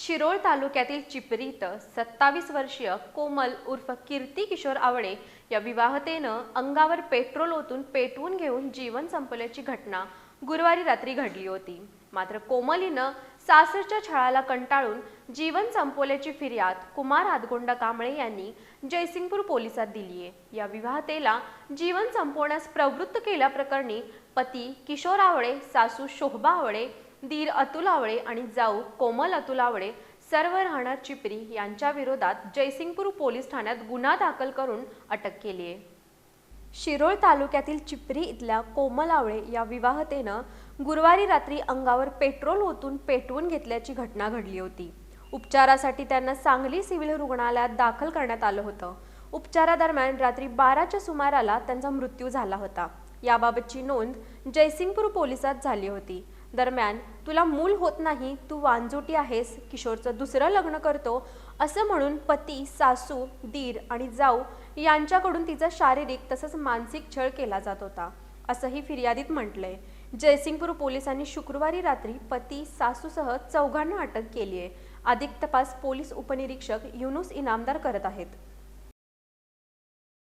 शिरोळ तालुक्यातील चिपरी इथं सत्तावीस वर्षीय कोमल उर्फ कीर्ती किशोर आवळे या विवाहतेनं अंगावर पेट्रोल ओतून पेटवून घेऊन जीवन संपल्याची घटना गुरुवारी रात्री घडली होती. मात्र कोमलीनं सासरच्या छळाला कंटाळून जीवन संपवल्याची फिर्याद कुमार आदगोंडा कांबळे यांनी जयसिंगपूर पोलिसात दिली आहे. या विवाहतेला जीवन संपवण्यास प्रवृत्त केल्याप्रकरणी पती किशोर आवळे सासू शोभा आवळे दीर अतुल आवळे आणि जाऊ कोमल अतुल आवळे सर्व राहणार चिपरी यांच्या विरोधात जयसिंगपूर पोलीस ठाण्यात गुन्हा दाखल करून अटक केली आहे. शिरोळ तालुक्यातील चिपरी इथल्या कोमल आवळे या विवाहतेनं गुरुवारी रात्री अंगावर पेट्रोल ओतून पेटवून घेतल्याची घटना घडली होती. उपचारासाठी त्यांना सांगली सिव्हिल रुग्णालयात दाखल करण्यात आलं होतं. उपचारादरम्यान रात्री बाराच्या सुमाराला त्यांचा मृत्यू झाला होता. याबाबतची नोंद जयसिंगपूर पोलिसात झाली होती. दरम्यान तुला मूल होत नाही तू वांजोटी आहेस किशोरचं दुसरं लग्न करतो असं म्हणून पती सासू दीर आणि जाऊ यांच्याकडून तिचा शारीरिक तसंच मानसिक छळ केला जात होता असंही फिर्यादीत म्हटलंय. जयसिंगपूर पोलिसांनी शुक्रवारी रात्री पती सासूसह चौघांना अटक केली आहे अधिक तपास पोलीस उपनिरीक्षक युनुस इनामदार करत आहेत.